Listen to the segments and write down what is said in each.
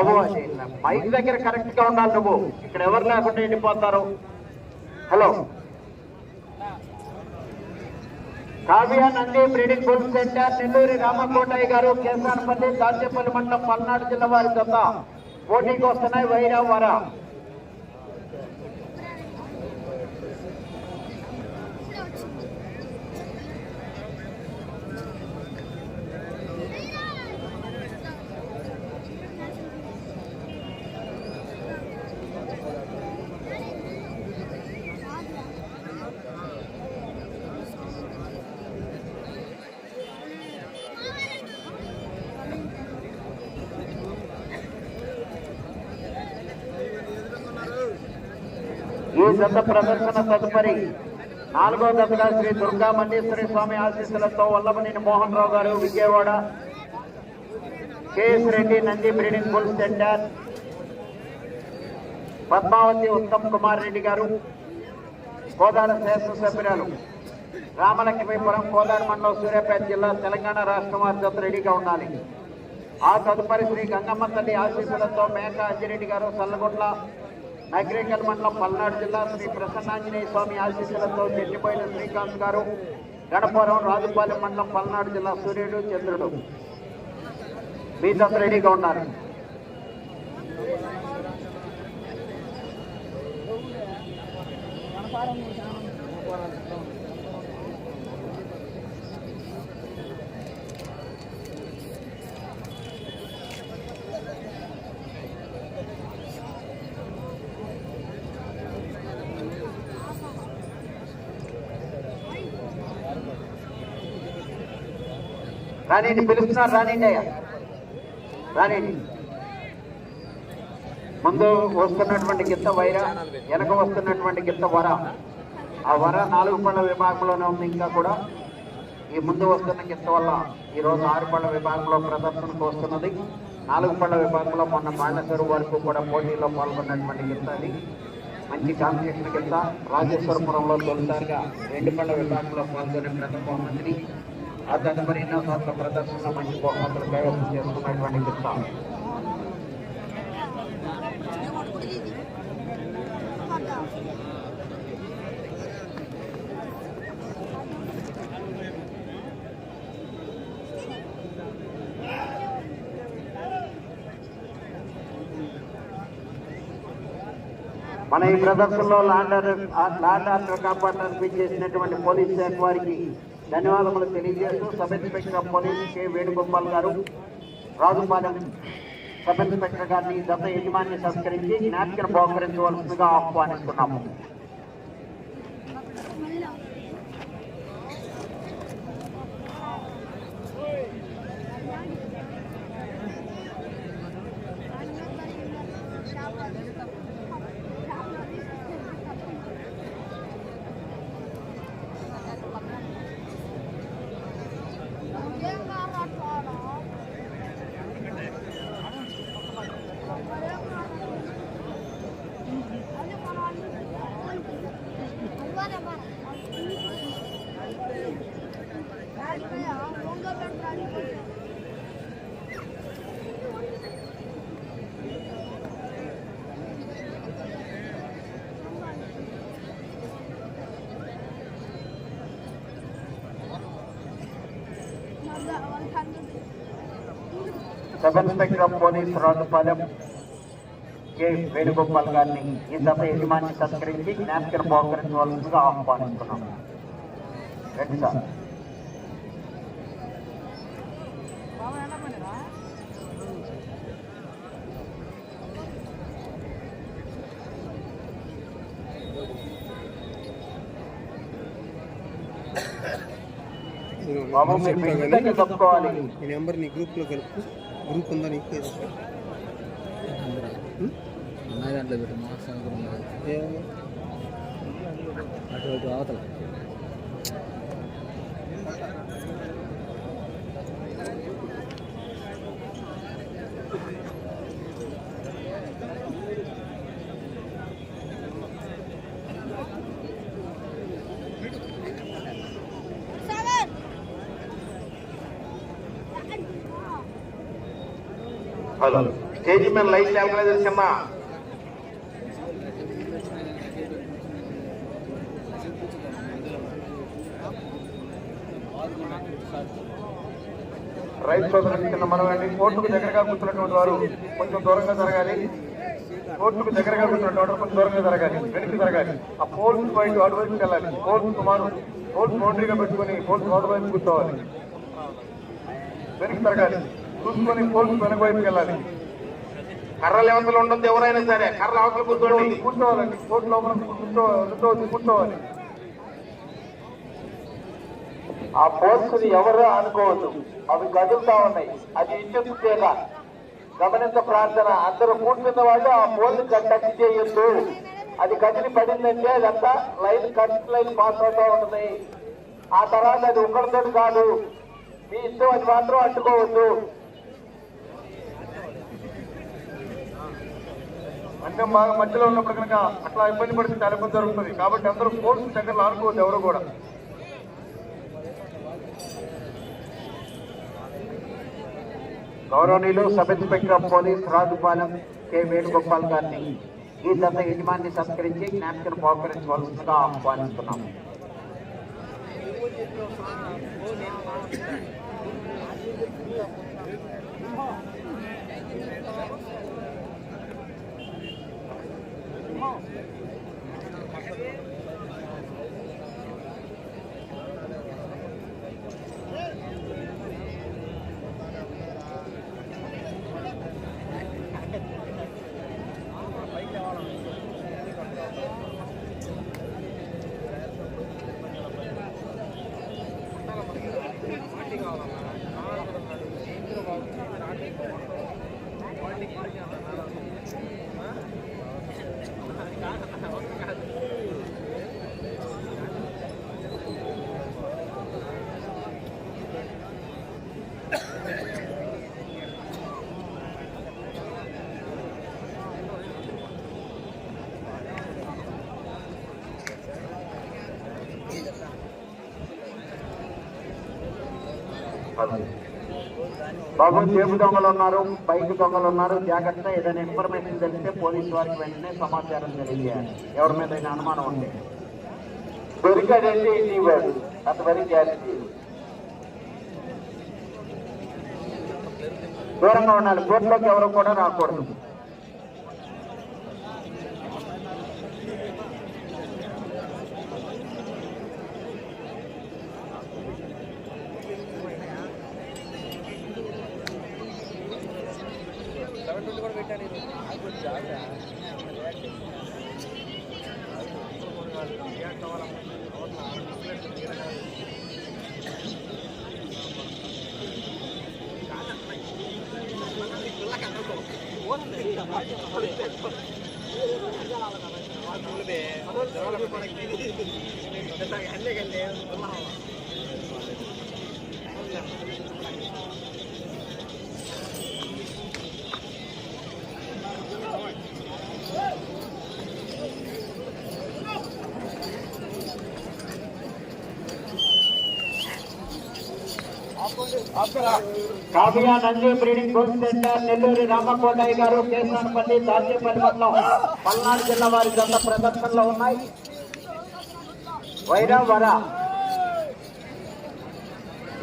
బాబు అది మైక్ దగ్గర కరెక్ట్గా ఉండాలి నువ్వు. ఇక్కడ ఎవరు లేకుండా వెళ్ళిపోతారు hello. Kavya Nandi breeding bull centre Nelluri Ramakotaiah garu Kesanapalli Dachepalli మండలం పల్నాడు జిల్లా వారి జత. పోటీకి వస్తున్నాయి వైరా వరా ఈ ప్రదర్శన తదుపరి నాలుగో దశగా శ్రీ దుర్గా మల్లేశ్వరి స్వామి ఆశీస్సులతో వల్లభనేని మోహన్ రావు గారు Vijayawada K S Reddy Nandi breeding bull centre Padmavathi Uttam Kumar Reddy గారు కోదాడ శాసనసభ్యురాలు రామలక్ష్మీపురం కోదాడ మండలం సూర్యాపేట జిల్లా తెలంగాణ రాష్ట్రం వారి రెడీగా ఉండాలి. ఆ తదుపరి శ్రీ గంగమ్మ తల్లి ఆశీస్సులతో మేక అంజిరెడ్డి గారు సల్లగొట్ల అగ్రికల్ మండలం పల్నాడు జిల్లా శ్రీ ప్రసన్నాంజనేయ స్వామి ఆశీస్సులతో చెల్లిపోయిన శ్రీకాంత్ గారు గణపురం రాజుపాలెం మండలం పల్నాడు జిల్లా సూర్యుడు చంద్రుడు. మీతో రెడీగా ఉన్నారు? రానిండి పిలుస్తున్నారు రానిండి అయ్యా. రానిండి ముందు వస్తున్నటువంటి గిత్త వైర వెనక వస్తున్నటువంటి గిత్త వర. ఆ వర నాలుగు పళ్ళ విభాగంలోనే ఉంది ఇంకా కూడా. ఈ ముందు వస్తున్న గిత్త వల్ల ఈ రోజు ఆరు పళ్ళ విభాగంలో ప్రదర్శనకు వస్తున్నది. నాలుగు పళ్ళ విభాగంలో మొన్న బాణసరు వరకు కూడా పోటీలో పాల్గొన్నటువంటి గిత్త అది. మంచి కాంపిటీషన్ కింద రాజేశ్వరపురంలో తొలిసారిగా రెండు పళ్ళ విభాగంలో పాల్గొనే ప్రథమ బహుమతిని ఆ తదుపరి ఎన్నో సార్లు ప్రదర్శన మంచి బహుమతులు కైవసం చేసుకున్నటువంటి గిత్త మన ఈ ప్రదర్శనలో ల్యాండ్ ఆర్డర్ ల్యాండ్ ఆర్డర్ కాపాడడానికి చేసినటువంటి పోలీస్ శాఖ వారికి ధన్యవాదములు తెలియజేస్తూ sub inspector police K Venugopal garu Rajupalem sub inspector గారిని గత యజమాన్ని సంస్కరించి జ్ఞాపికను బహుకరించవలసిందిగా ఆహ్వానిస్తున్నాము. Sub inspector police Rajupalem K Venugopal గారిని ఈ సభ యజమాని సత్కరించి జ్ఞాపికను బహుకరించవలసిందిగా ఆహ్వానిస్తున్నాం రండి సార్. బాబు మీరు తప్పుకోవాలి ఈ నెంబర్ నీ గ్రూప్లో కలుపు గ్రూప్ ఉందా నీకు అమ్మాయి దాంట్లో పెట్టు మార్క్స్ అనుకున్నాను ఏమన్నా? అటు ఇటు అవతల హలో స్టేజ్ మీద లైట్ లేకుండా చిన్న రైతు సోదరులకు చిన్న మనమండి కోర్టుకు దగ్గరగా కూర్చున్నటువంటి వారు కొంచెం దూరంగా జరగాలి కోర్టుకు దగ్గరగా కూర్చున్నటువంటి వారు కొంచెం దూరంగా జరగాలి వెనక్కి జరగాలి ఆ పోల్స్ బయట అటువైపు వెళ్ళాలి పోల్స్ సుమారు పోల్స్ బౌండరీగా పెట్టుకొని పోల్స్ అవతల వైపు కూర్చోవాలి వెనక్కి జరగాలి చూసుకొని పోల్స్ వెనక వైపుకి వెళ్ళాలి. కర్రలు అవతల ఉండదు ఎవరైనా సరే. కర్ర అవతల కూర్చోండి కూర్చోవాలండి కోర్టు లోపల కూర్చో కూర్చోవద్దు కూర్చోవాలి. ఆ పోస్టుని ఎవరు అనుకోవద్దు అవి కదులుతా ఉన్నాయి. అది విద్యుత్ తీగ గమనించ ప్రార్థన. అందరూ కూర్చున్న వాళ్ళు ఆ పోల్ని టచ్ చేయొద్దు. అది కదిలి పడిందంటే అదంతా లైన్ కరెంట్ లైన్ పాస్ అవుతా ఉంటుంది. ఆ తర్వాత అది ఒకరితో కాదు. మీ ఇష్టం అది మాత్రం అడ్డుకోవద్దు. అంటే బాగా మధ్యలో ఉన్నప్పుడు కనుక అట్లా ఇబ్బంది పడితే చాలా ఇబ్బంది జరుగుతుంది. కాబట్టి అందరూ ఫోర్స్ దగ్గర ఆడుకోవద్దు ఎవరు కూడా. గౌరవనీయులు sub inspector police Rajupalem K Venugopal గారిని ఈ దశ యజమాన్ని సత్కరించి జ్ఞాపికను బహుకరించవలసిందిగా ఆహ్వానిస్తున్నాము えっ? బాబు చేపు దొంగలు ఉన్నారు బైక్ దొంగలు ఉన్నారు జాగ్రత్త ఏదైనా ఇన్ఫర్మేషన్ తెలిస్తే పోలీసు వారికి వెంటనే సమాచారం తెలియజేయాలి. ఎవరి మీద అనుమానం ఉంటే. దొరికాడంటే ఇది వెరీ. వరకు గ్యారెంటీ దూరంగా ఉండాలి. కోర్టులోకి ఎవరు కూడా రాకూడదు. రియాక్ట్ అవ్వాలి అన్నీ కల్లే coffea Nandi breeding coach centre Nelluri Ramakotaiah garu Kesanapalli Dachepalli మండలం పల్నాడు జిల్లా వారి గత ప్రదర్శనలో ఉన్నాయి. వైరా వర.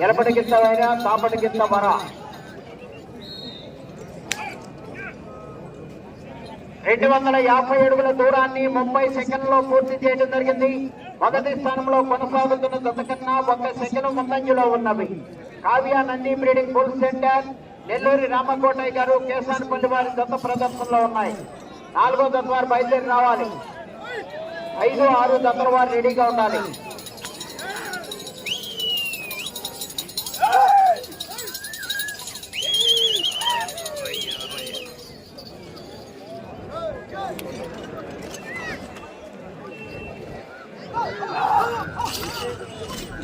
ఎలపటి కింద వైరా తాపటి కింద వర. రెండు వందల యాభై అడుగుల దూరాన్ని ముప్పై సెకండ్లో పూర్తి చేయడం జరిగింది. మొదటి స్థానంలో కొనసాగుతున్న జత ఒక సెకండ్ ముందంజలో ఉన్నవి. Kavya Nandi breeding bull centre. Nelluri Ramakotaiah garu Kesanapalli వారి దత్త ప్రదర్శనలో ఉన్నాయి. నాలుగో జత వారు బయలుదేరి రావాలి. ఐదు ఆరు జతల వారు రెడీగా ఉండాలి.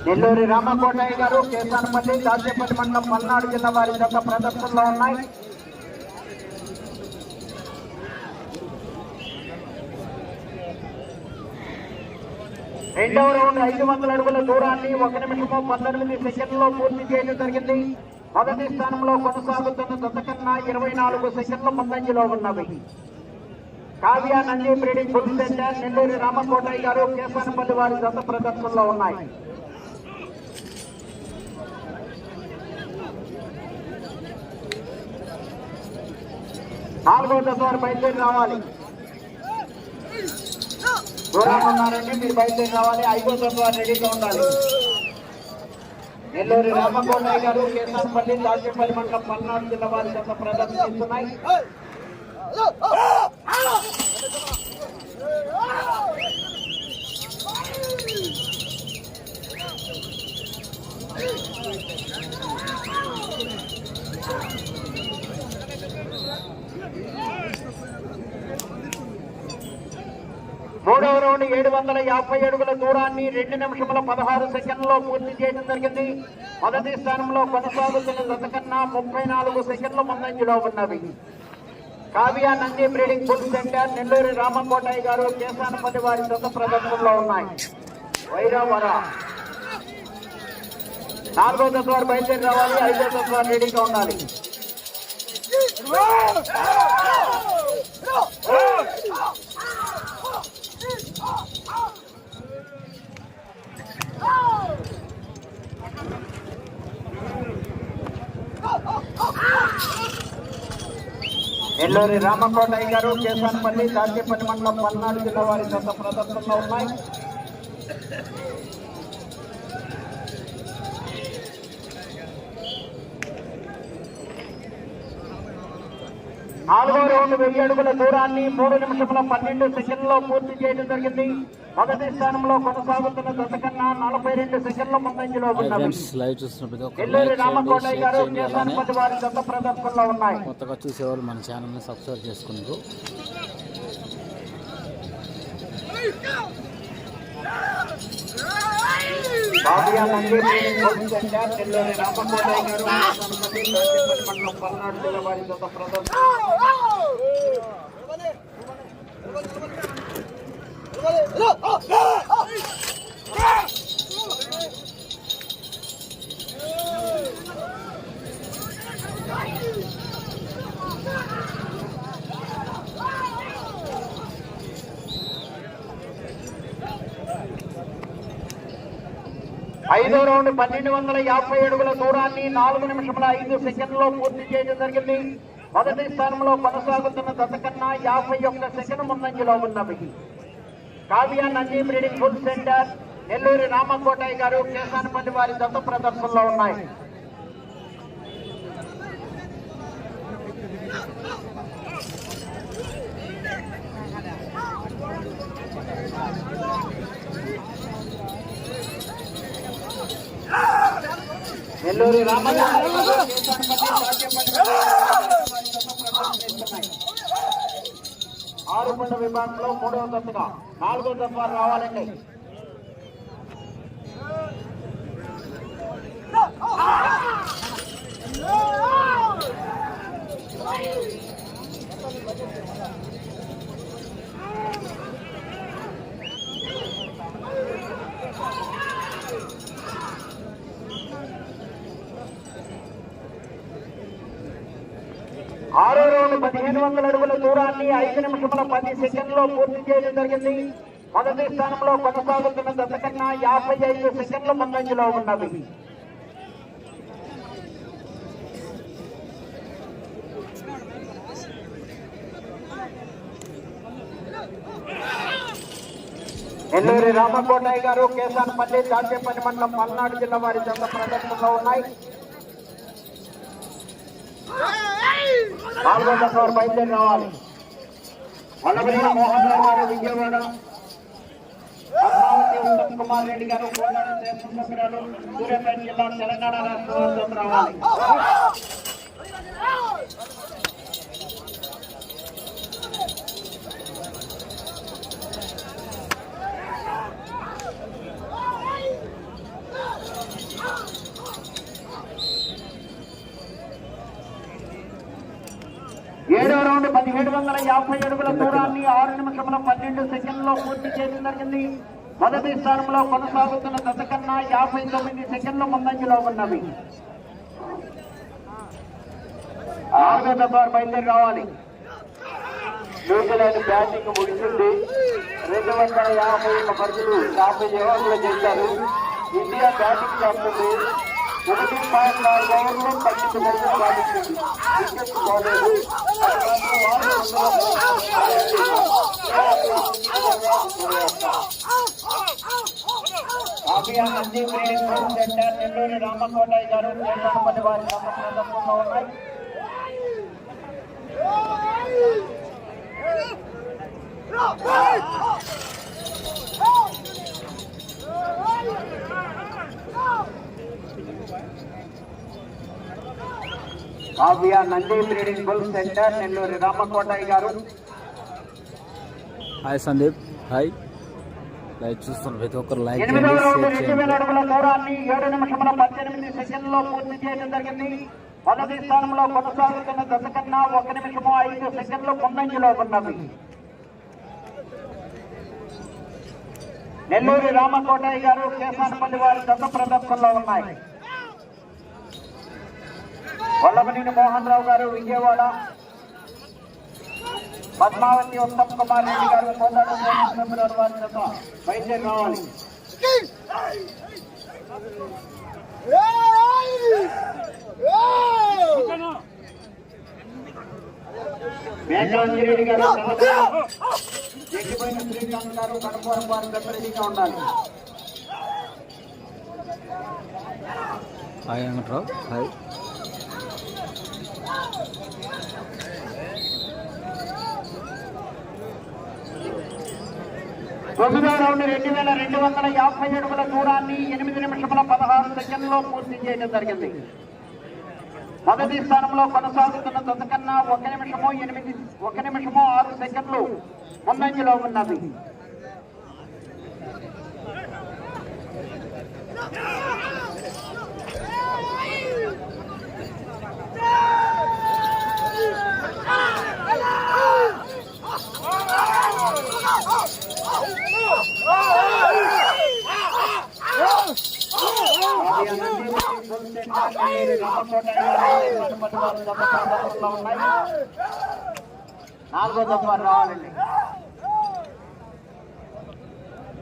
నెల్లూరి రామకోటయ్య గారు కేసానపల్లి దాచేపల్లి మండలం పల్నాడు జిల్లా వారి యొక్క ప్రదర్శనలో ఉన్నాయి. రెండవ రౌండ్ ఐదు వందల అడుగుల దూరాన్ని ఒక నిమిషము పంతొమ్మిది సెకండ్లో పూర్తి చేయడం జరిగింది. మొదటి స్థానంలో కొనసాగుతున్న దశకన్నా ఇరవై నాలుగు సెకండ్ల ముందంజలో ఉన్నవి. Kavya Nandi breeding food centre Nelluri Ramakotaiah garu Kesanapalli వారి జత ప్రదర్శనలో ఉన్నాయి. నాలుగో దశ బయలుదేరి రావాలి. దూరంగా ఉన్నారంటే మీరు బయలుదేరి రావాలి. ఐదో దశ రెడీగా ఉండాలి. నెల్లూరు రామకోటయ్య గారు కేశానపల్లి దాచేపల్లి మండలం పల్నాడు జిల్లా వారి జత ప్రదర్శిస్తున్నాయి Thank you. మూడవ రౌండ్ ఏడు వందల యాభై అడుగుల దూరాన్ని రెండు నిమిషముల పదహారు సెకండ్లో పూర్తి చేయడం జరిగింది. మొదటి స్థానంలో కొనసాగుతున్న జత ముప్పై నాలుగు సెకండ్ల ముందంజలో ఉన్నవి. Kavya Nandi breeding food centre Nelluri Ramakotaiah garu Kesanapalli వారి జత ప్రదర్శనలో ఉన్నాయి. వైరావర నాలుగో దశ బయలుదేరి రావాలి ఐదో దశ రెడీగా ఉండాలి. నెల్లూరి రామకోటయ్య గారు కేశాన్పల్లి దాచేపల్లి మండలం పల్నాడు జిల్లా వారి సొంత ప్రదర్శనలో ఉన్నాయి. నాలుగో రౌండ్ వెయ్యి అడుగుల దూరాన్ని మూడు నిమిషముల పన్నెండు సెకండ్లో పూర్తి చేయడం జరిగింది. మొదటి స్థానంలో కొనసాగుతున్న దశ కన్నా నలభై రెండు సెకండ్ల ముందంజలో చేయండి రామకోటయ్య గారు కేశానపల్లి వారి ప్రదర్శనలో ఉన్నాయి. కొత్తగా చూసేవాళ్ళు మన ఛానల్ని సబ్స్క్రైబ్ చేసుకున్నారు. బాబియా నంది కోచింగ్ సెంటర్ నెల్లూరి రామకోటయ్య గారు కేశానపల్లి దాచేపల్లి మండలం పల్నాడు జిల్లా వారి జత ప్రదర్శన ఐదో రౌండ్ పన్నెండు వందల యాభై అడుగుల దూరాన్ని నాలుగు నిమిషముల ఐదు సెకండ్లో పూర్తి చేయడం జరిగింది. మొదటి స్థానంలో కొనసాగుతున్న దశ కన్నా యాభై ఒక్క సెకండ్ ముందంజలో ఉన్నవి. Kavya Nandi breeding food centre. Nelluri Ramakotaiah garu Kesanapalli వారి దత్త ప్రదర్శనలో ఉన్నాయి నెల్లూరి రామకోటయ్య గారు కేశానపల్లి దాచేపల్లి వారి దత్త ప్రదర్శిస్తున్నాయి. ఆరు పండు విభాగంలో మూడవ దశగా నాలుగో దశ వారు రావాలండి. ఆరో పదిహేను వందల అడుగుల దూరాన్ని ఐదు నిమిషముల పది సెకండ్లో పూర్తి చేయడం జరిగింది. మొదటి స్థానంలో కొనసాగుతున్న దశ కన్నా యాభై ఐదు సెకండ్ల ముందంజలో ఉన్నది నెల్లూరి రామకోటయ్య గారు కేశానపల్లి దాచేపల్లి మండలం పల్నాడు జిల్లా వారి జంట ప్రదర్శనలో ఉన్నాయి. నాలుగో దశ వారు బయలుదేరి రావాలి. వల్లభనేని మోహన్ రావు గారు విజయవాడ. పద్మావతి ఉత్తమ్ కుమార్ రెడ్డి గారు కోలాడ శాసనసభ్యురాలు సూర్యాపేట జిల్లా తెలంగాణ రాష్ట్ర రావాలి. పదిహేడు వందల యాభై అడుగుల దూరాన్ని ఆరు నిమిషముల పన్నెండు సెకండ్లో పూర్తి చేయడం జరిగింది. మొదటి స్థానంలో కొనసాగుతున్న దశ కన్నా యాభై తొమ్మిది సెకండ్ల ముందంజలో ఉన్నవి. బయలుదేరి రావాలి. న్యూజిలాండ్ బ్యాటింగ్ ముగిసింది. రెండు వందల యాభై ఒక్క పరుగులు యాభై జవాబులు చేశారు ఇండియా బ్యాటింగ్ చేస్తుంది. ఒకటి పాయింట్ నాలుగు ఓవర్లు పన్నెండు పరుగులు సాధించింది వికెట్ పోలేదు అది మాత్రం వారు Abhiyan Nandi breeding ground centre Nellore Ramakotaiah garu Kendrapalli వారి సందర్భంలో ఉన్నాయి Kavya Nandi breeding bull centre Nellore Ramakotaiah garu. Hi Sandeep hi. Live చూస్తున్న ప్రతి ఒక్కరు లైక్ ఎనిమిదవ రౌండ్ షేర్ రెండు చేయండి. వేల అడుగుల దూరాన్ని ఏడు నిమిషముల పద్దెనిమిది సెకండ్లో పూర్తి చేయడం జరిగింది. మొదటి స్థానంలో కొనసాగుతున్న దశ కన్నా ఒక నిమిషము ఐదు సెకండ్లు ముందంజలో ఉన్నది నెల్లూరి రామకోటయ్య గారు కేసానపల్లి వారి దశ ప్రదర్శనలో ఉన్నాయి. వల్లభనేని మోహన్ రావు గారు విజయవాడ. పద్మావతి ఉత్తమ్ కుమార్ రెడ్డి గారు కోదాడు సోమేశ్వరరావు వారి జత గారు ఎక్కిపోయిన శ్రీకాంత్ గారు కడపవరం వారి జత ఉండాలి. హాయ్ వెంకట్రావు. హాయ్. తొమ్మిదో రౌండ్ రెండు వేల రెండు వందల యాభై అడుగుల దూరాన్ని ఎనిమిది నిమిషముల పదహారు సెకండ్లో పూర్తి చేయడం జరిగింది. మొదటి స్థానంలో కొనసాగుతున్న దశ ఒక నిమిషము ఎనిమిది ఒక నిమిషము ఆరు సెకండ్లు ముందంజలో ఉన్నది. నాలుగో దఫా రావాలండి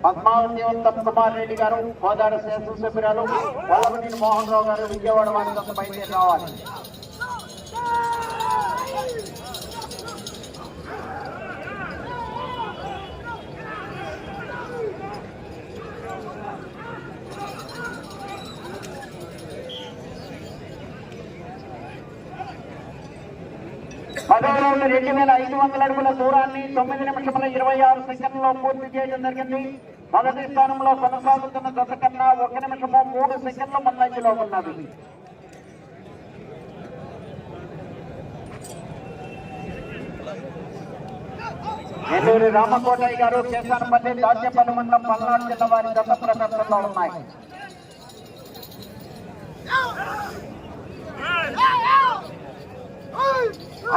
పద్మావతి ఉత్తమ్ కుమార్ రెడ్డి గారు కోదాడ శాసన సభ్యురాలు వల్లభనేని మోహన్ రావు గారు విజయవాడ వారి దశ బయలుదేరి రావాలి. ఉన్న రెండు వేల ఐదు వందల అడుగుల దూరాన్ని తొమ్మిది నిమిషముల ఇరవై ఆరు సెకండ్లో పూర్తి చేయడం జరిగింది. మొదటి స్థానంలో కొనసాగుతున్న దశ కన్నా ఒక నిమిషము మూడు సెకండ్ల ముందంజలో ఉన్నది. నెల్లూరు రామకోటయ్య గారు కేసానపల్లి దాచేపల్లి మండలం పల్నాడు జిల్లా వారి గత ప్రదర్శనలో ఉన్నాయి.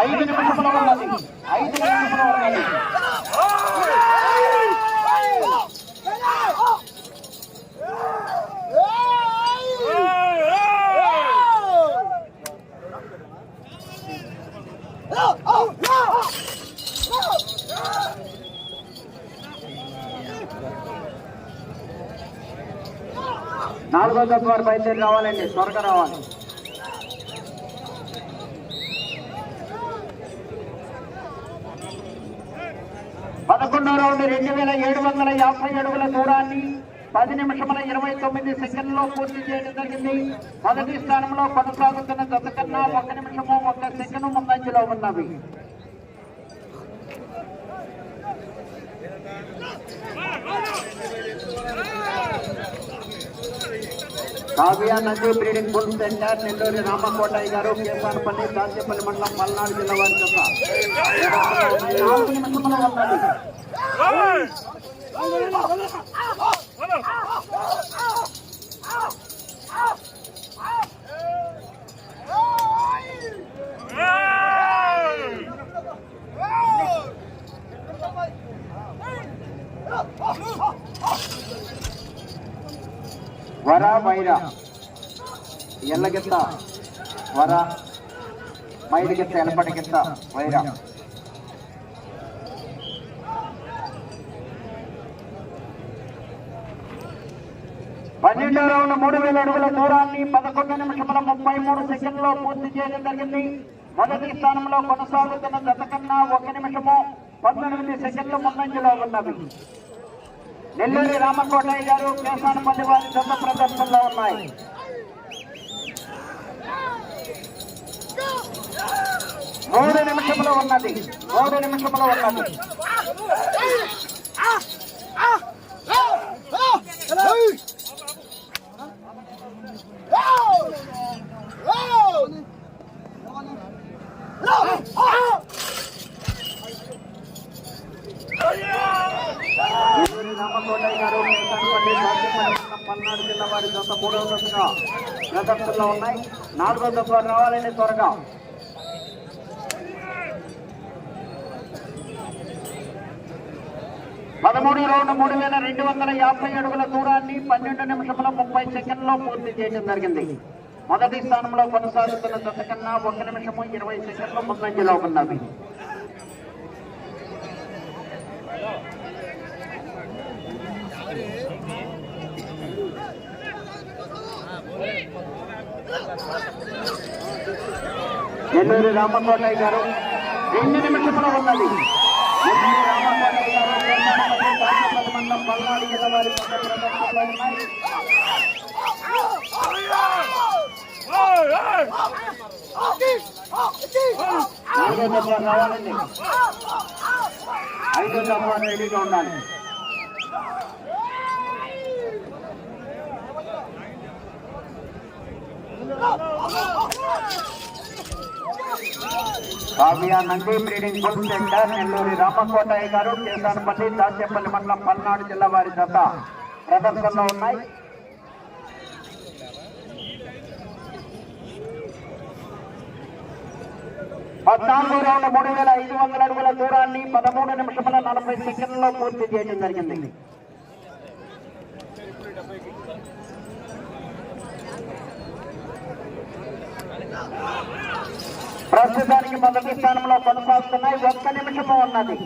ఐదు నిమిషముల ఉన్నది ఐదు నిమిషముల ఉన్నది నాలుగో దశ బయలుదేరి రావాలండి. త్వరగా రావాలి. పదకొండో రౌండ్ రెండు వేల ఏడు వందల యాభై అడుగుల దూరాన్ని పది నిమిషముల ఇరవై తొమ్మిది సెకండ్లో పూర్తి చేయడం జరిగింది. మొదటి స్థానంలో కొనసాగుతున్న దశ కన్నా ఒక నిమిషము ఒక సెకండ్ ముందంజలో ఉన్నవి. కావ్య నది breeding bull centre Nelluri Ramakotaiah garu Kesanapalli Dachepalli మండలం పల్నాడు జిల్లా వారి జత నాలుగు ఉన్నది వర వైర. ఎల్లగెత్త వర మైలుగిత్త ఎలపటిగిత్త వైరా పన్నెండో రౌండ్ మూడు వేల అడుగుల దూరాన్ని పదకొండు నిమిషముల ముప్పై మూడు సెకండ్లో పూర్తి చేయడం జరిగింది. మొదటి స్థానంలో కొనసాగుతున్న గత కన్నా ఒక నిమిషము పంతొమ్మిది సెకండ్లు ముందంజలో ఉన్నది నెల్లూరి రామకోటయ్య గారు కేసానపల్లి వారి సొంత ప్రదర్శనలో ఉన్నాయి. మూడు నిమిషములు ఉన్నది. మూడు నిమిషములు ఉన్నది రామకోటయ్య గారు కేసానపల్లి దాచేపల్లి పల్నాడు జిల్లా వారి సొంత మూడవ దశగా ప్రదర్శనలో ఉన్నాయి. నాలుగో దశ రావాలని త్వరగా. పదమూడు రౌండ్ మూడు వేల రెండు వందల యాభై అడుగుల దూరాన్ని పన్నెండు నిమిషముల ముప్పై సెకండ్లో పూర్తి చేయడం జరిగింది. మొదటి స్థానంలో కొనసాగుతున్న దశ కన్నా ఒక నిమిషము ఇరవై సెకండ్లు ముందంజలో ఉన్నవి. నెల్లూరు రామకోటయ్య గారు రెండు నిమిషములు ఉన్నది నెల్లూరి రామకోటయ్య గారు తెలంగాణ రాష్ట్రపతి మండలం పల్నాడు జిల్లా రావాలండి ఐదో దశ రెడీగా ఉండాలి Kavya Nandi breeding bull centre Nelluri Ramakotaiah garu Kesanapalli Dachepalli మండలం పల్నాడు జిల్లా వారి జత ప్రదర్శనలో ఉన్నాయి. పద్నాలుగు రౌండ్ మూడు వేల ఐదు వందల అడుగుల దూరాన్ని పదమూడు నిమిషముల నలభై సెకండ్లలో పూర్తి చేయడం జరిగింది. ప్రస్తుతానికి మొదటి స్థానంలో కొనసాగుతున్నాయి. ఒక్క నిమిషము ఉన్నది.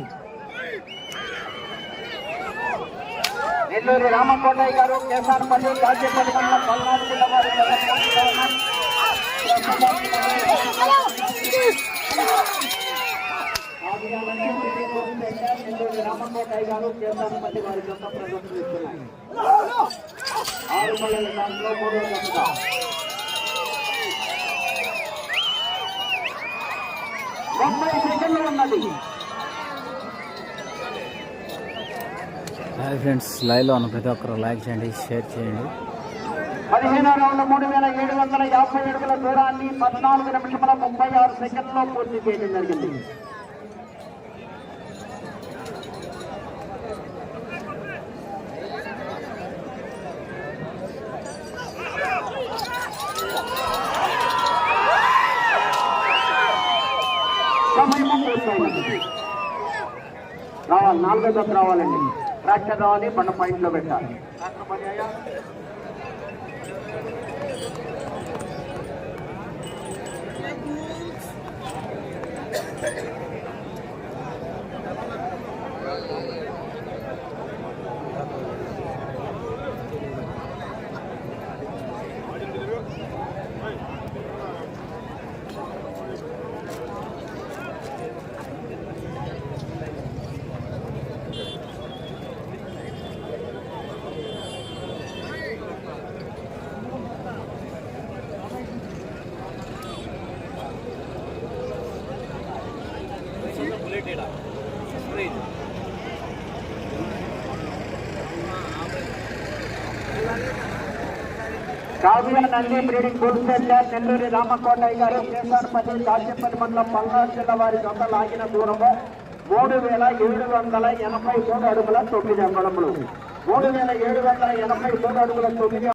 నెల్లూరు రామకోటయ్య గారు కేసానపల్లి కాజేపల్లి మండలం పల్నాడు జిల్లా వారి రామకోటయ్య గారు కేసానపల్లి వారి యొక్క ప్రదర్శనిస్తున్నాయి ఆరు పల్లెల దాంట్లో మూడో ముప్పై సెకండ్లు ఉన్నది. హాయ్ ఫ్రెండ్స్ లైవ్లో ఉన్న ప్రతి ఒక్కరు లైక్ చేయండి షేర్ చేయండి. పదిహేను రౌండ్ మూడు వేల ఏడు వందల యాభై అడుగుల దూరాన్ని పద్నాలుగు నిమిషముల ముప్పై ఆరు సెకండ్లో పూర్తి చేయడం జరిగింది. నాలుగో దశ రావాలండి ట్రాక్టర్ రావాలి బండ పాయింట్లో పెట్టాలి అయ్యా Kavya Nandi breeding bull centre Nelluri Ramakotaiah garu Kesarapalli Dachepalli మండలం పల్నాడు జిల్లా వారి జొంత లాగిన దూరము మూడు వేల ఏడు వందల ఎనభై మూడు అడుగుల తొమ్మిది అంగుళములు మూడు వేల ఏడు వందల ఎనభై మూడు అడుగుల తొమ్మిది